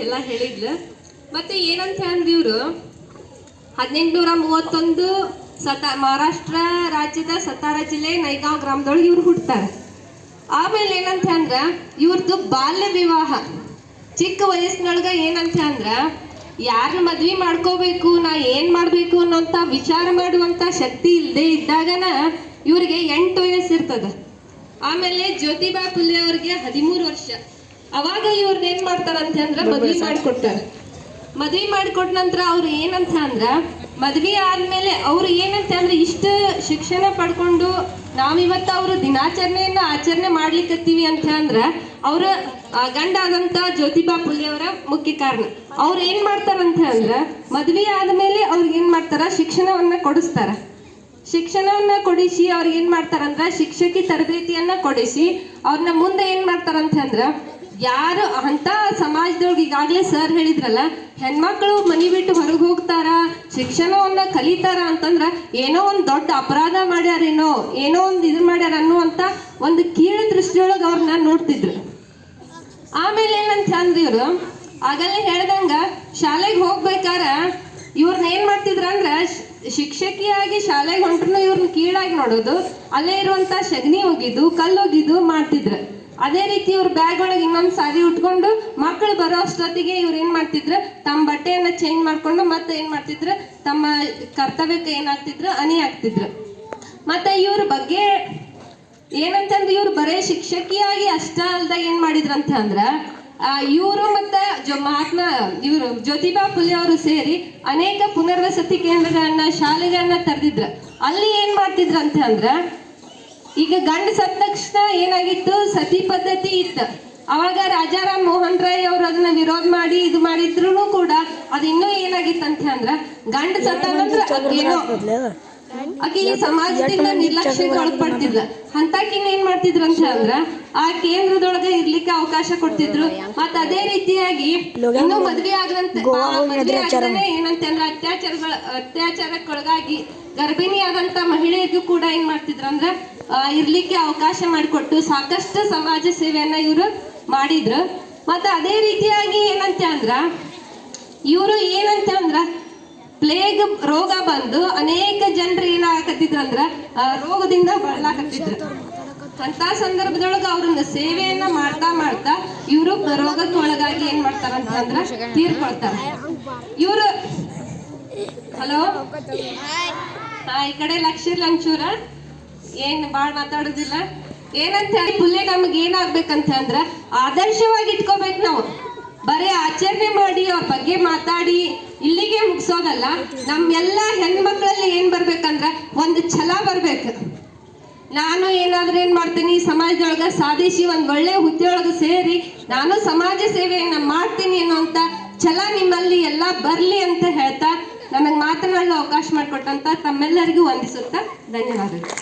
ಎಲ್ಲ ಹೇಳಿದ್ಲು. ಮತ್ತೆ ಏನಂತ ಅಂದ್ರೆ ಇವರು? ಹದಿನೆಂಟುನೂರ ಮೂವತ್ತೊಂದು ಸತ, ಮಹಾರಾಷ್ಟ್ರ ರಾಜ್ಯದ ಸತಾರ ಜಿಲ್ಲೆ ನೈಗಾಂವ್ ಗ್ರಾಮದೊಳಗೆ ಇವ್ರು ಹುಟ್ಟುತ್ತಾರೆ ಆಮೇಲೆ ಏನಂತ ಅಂದ್ರೆ ಇವ್ರದ್ದು ಬಾಲ್ಯ ವಿವಾಹ. ಚಿಕ್ಕ ವಯಸ್ಸಿನೊಳಗ ಏನಂತ ಅಂದ್ರೆ ಯಾರನ್ನ ಮದ್ವಿ ಮಾಡ್ಕೋಬೇಕು, ನಾ ಏನ್ ಮಾಡ್ಬೇಕು ಅನ್ನೋಂತ ವಿಚಾರ ಮಾಡುವಂತ ಶಕ್ತಿ ಇಲ್ಲದೆ ಇದ್ದಾಗನ ಇವರಿಗೆ ಎಂಟು ವಯಸ್ಸು ಇರ್ತದ ಆಮೇಲೆ ಜ್ಯೋತಿಬಾ ಫುಲೆ ಅವ್ರಿಗೆ ಹದಿಮೂರು ವರ್ಷ. ಅವಾಗ ಇವ್ರನ್ನ ಏನ್ ಮಾಡ್ತಾರಂತೆ ಅಂದ್ರೆ ಮದ್ವಿ ಮಾಡಿಕೊಡ್ತಾರ. ಮದ್ವಿ ಮಾಡಿಕೊಟ್ಟ ನಂತರ ಅವ್ರು ಏನಂತ ಅಂದ್ರ ಮದ್ವಿ ಆದ್ಮೇಲೆ ಅವ್ರು ಏನಂತ ಅಂದ್ರೆ ಇಷ್ಟ ಶಿಕ್ಷಣ ಪಡ್ಕೊಂಡು ನಾವಿವತ್ತು ಅವರು ದಿನಾಚರಣೆಯನ್ನ ಆಚರಣೆ ಮಾಡ್ಲಿಕ್ಕತ್ತೀವಿ ಅಂತ ಅಂದ್ರ ಅವ್ರ ಗಂಡ ಆದಂತ ಜ್ಯೋತಿಬಾ ಪುಲ್ಯ ಅವರ ಮುಖ್ಯ ಕಾರಣ. ಅವ್ರು ಏನ್ ಮಾಡ್ತಾರಂತ ಅಂದ್ರ ಮದ್ವಿ ಆದ್ಮೇಲೆ ಅವ್ರಿಗೆ ಏನ್ ಮಾಡ್ತಾರ? ಶಿಕ್ಷಣವನ್ನ ಕೊಡಿಸ್ತಾರ. ಶಿಕ್ಷಣವನ್ನ ಕೊಡಿಸಿ ಅವ್ರಿಗೆ ಏನ್ ಮಾಡ್ತಾರಂದ್ರ ಶಿಕ್ಷಕಿ ತರಬೇತಿಯನ್ನ ಕೊಡಿಸಿ ಅವ್ರನ್ನ ಮುಂದೆ ಏನ್ ಮಾಡ್ತಾರಂತ ಅಂದ್ರ ಯಾರು ಅಂತ ಸಮಾಜದೊಳಗೆ ಈಗಾಗಲೇ ಸರ್ ಹೇಳಿದ್ರಲ್ಲ, ಹೆಣ್ಮಕ್ಳು ಮನಿ ಬಿಟ್ಟು ಹೊರಗೆ ಹೋಗ್ತಾರ, ಶಿಕ್ಷಣವನ್ನ ಕಲಿತಾರ ಅಂತಂದ್ರ ಏನೋ ಒಂದು ದೊಡ್ಡ ಅಪರಾಧ ಮಾಡ್ಯಾರೇನೋ, ಏನೋ ಒಂದು ಇದು ಮಾಡ್ಯಾರ ಅನ್ನುವಂತ ಒಂದು ಕೀಳು ದೃಷ್ಟಿಯೊಳಗೆ ಅವ್ರನ್ನ ನೋಡ್ತಿದ್ರು. ಆಮೇಲೆ ಏನಂತ ಅಂದ್ರ ಇವರು, ಆಗಲೇ ಹೇಳ್ದಂಗ ಶಾಲೆಗೆ ಹೋಗ್ಬೇಕಾರ ಇವ್ರನ್ನ ಏನ್ ಮಾಡ್ತಿದ್ರ ಅಂದ್ರ ಶಿಕ್ಷಕಿಯಾಗಿ ಶಾಲೆಗೆ ಹೊಂಟ್ರು ಇವ್ರನ್ನ ಕೀಳಾಗಿ ನೋಡೋದು, ಅಲ್ಲೇ ಇರುವಂತ ಶಗ್ನಿ ಹೋಗಿದ್ದು, ಕಲ್ಲು ಹೋಗಿದ್ದು ಮಾಡ್ತಿದ್ರು. ಅದೇ ರೀತಿ ಇವ್ರ ಬ್ಯಾಗ್ ಒಳಗೆ ಇನ್ನೊಂದು ಸಾರಿ ಉಟ್ಕೊಂಡು ಮಕ್ಕಳು ಬರೋ ಅಷ್ಟೊತ್ತಿಗೆ ಇವ್ರು ಏನ್ ಮಾಡ್ತಿದ್ರು? ತಮ್ಮ ಬಟ್ಟೆಯನ್ನ ಚೇಂಜ್ ಮಾಡ್ಕೊಂಡು ಮತ್ತೆ ಏನ್ ಮಾಡ್ತಿದ್ರು? ತಮ್ಮ ಕರ್ತವ್ಯಕ್ಕೆ ಏನಾಗ್ತಿದ್ರು ಅನಿ ಆಗ್ತಿದ್ರು ಮತ್ತೆ ಇವ್ರ ಬಗ್ಗೆ ಏನಂತಂದ್ರೆ ಇವ್ರು ಬರೇ ಶಿಕ್ಷಕಿಯಾಗಿ ಅಷ್ಟ ಅಲ್ದಾಗ ಏನ್ ಮಾಡಿದ್ರಂತ ಅಂದ್ರ ಇವರು ಮತ್ತೆ ಮಹಾತ್ಮ ಇವರು ಜ್ಯೋತಿಬಾ ಫುಲೆ ಅವರು ಸೇರಿ ಅನೇಕ ಪುನರ್ವಸತಿ ಕೇಂದ್ರಗಳನ್ನ ಶಾಲೆಗಳನ್ನ ತರದಿದ್ರು. ಅಲ್ಲಿ ಏನ್ ಮಾಡ್ತಿದ್ರು ಅಂದ್ರ ಈಗ ಗಂಡ ಸತ್ತ ತಕ್ಷಣ ಏನಾಗಿತ್ತು? ಸತಿ ಪದ್ಧತಿ ಇತ್ತು. ಅವಾಗ ರಾಜಾರಾಮ್ ಮೋಹನ್ ರಾಯ್ ಅವರು ಅದನ್ನ ವಿರೋಧ ಮಾಡಿ ಇದು ಮಾಡಿದ್ರು ಕೂಡ ಅದು ಇನ್ನೂ ಏನಾಗಿತ್ತಂತ ಅಂದ್ರ ಗಂಡ ಸತ್ತ ನಂತರ ಏನೋ ಆಕೆ ಈ ಸಮಾಜದಿಂದ ನಿರ್ಲಕ್ಷ್ಯಕ್ಕೆ ಒಳಪಡ್ತಿದ್ಲ. ಅಂತಾಕಿನ ಏನ್ ಮಾಡ್ತಿದ್ರು ಅಂತ ಅಂದ್ರ ಆ ಕೇಂದ್ರದೊಳಗೆ ಇರ್ಲಿಕ್ಕೆ ಅವಕಾಶ ಕೊಡ್ತಿದ್ರು. ಮತ್ತ ಅದೇ ರೀತಿಯಾಗಿ ಇನ್ನು ಮದ್ವೆ ಆಗದಂತೆ ಮದ್ವೆ ಏನಂತ ಅಂದ್ರ ಅತ್ಯಾಚಾರಗಳ ಅತ್ಯಾಚಾರಕ್ಕೊಳಗಾಗಿ ಗರ್ಭಿಣಿ ಆದಂತ ಮಹಿಳೆಯರಿಗೂ ಕೂಡ ಏನ್ ಮಾಡ್ತಿದ್ರು ಅಂದ್ರ ಇರ್ಲಿಕ್ಕೆ ಅವಕಾಶ ಮಾಡಿಕೊಟ್ಟು ಸಾಕಷ್ಟು ಸಮಾಜ ಸೇವೆಯನ್ನ ಇವರು ಮಾಡಿದ್ರು. ಮತ್ತ ಅದೇ ರೀತಿಯಾಗಿ ಏನಂತ ಅಂದ್ರ ಇವರು ಏನಂತ ಅಂದ್ರ ರೋಗ ಬಂದು ಅನೇಕ ಜನರು ಏನಾಗತ್ತಿದ್ರು ಅಂದ್ರ ರೋಗದಿಂದ ಬಳಲಾಕತ್ತಿದ್ರು. ಅಂತ ಸಂದರ್ಭದೊಳಗ ಅವ್ರನ್ನ ಸೇವೆಯನ್ನ ಮಾಡ್ತಾ ಮಾಡ್ತಾ ಇವರು ರೋಗಕ್ಕೆ ಒಳಗಾಗಿ ಏನ್ ಮಾಡ್ತಾರಂತಂದ್ರ ತೀರ್ಕೊಳ್ತಾರ. ಇವರು ಹಲೋ? ಹಾ ಈ ಕಡೆ ಲಕ್ಷ ಲಂಚೂರ? ಏನ್ ಬಾಳ್ ಮಾತಾಡೋದಿಲ್ಲ? ಏನಂತ ಹೇಳಿ ಪುಲ್ಲೆ ನಮ್ಗೆ ಏನಾಗ್ಬೇಕಂತ ಅಂದ್ರ ಆದರ್ಶವಾಗಿ ಇಟ್ಕೋಬೇಕು ನಾವು. ಬರೀ ಆಚರಣೆ ಮಾಡಿ ಅವ್ರ ಬಗ್ಗೆ ಮಾತಾಡಿ. ಇಲ್ಲಿಗೆ ಮುಗಿಸೋದಲ್ಲ, ನಮ್ಮೆಲ್ಲ ಹೆಣ್ಮಕ್ಳಲ್ಲಿ ಏನ್ ಬರ್ಬೇಕಂದ್ರ ಒಂದು ಛಲ ಬರ್ಬೇಕು. ನಾನು ಏನಾದ್ರೂ ಏನ್ ಮಾಡ್ತೀನಿ, ಸಮಾಜದೊಳಗ ಸಾಧಿಸಿ ಒಂದ್ ಒಳ್ಳೆ ಹುದ್ದೆಯೊಳಗ ಸೇರಿ ನಾನು ಸಮಾಜ ಸೇವೆಯನ್ನ ಮಾಡ್ತೀನಿ ಅನ್ನುವಂತ ಛಲ ನಿಮ್ಮಲ್ಲಿ ಎಲ್ಲ ಬರ್ಲಿ ಅಂತ ಹೇಳ್ತಾ ನನಗೆ ಮಾತನಾಡಲು ಅವಕಾಶ ಮಾಡಿಕೊಟ್ಟಂತ ತಮ್ಮೆಲ್ಲರಿಗೂ ವಂದಿಸುತ್ತಾ ಧನ್ಯವಾದಗಳು.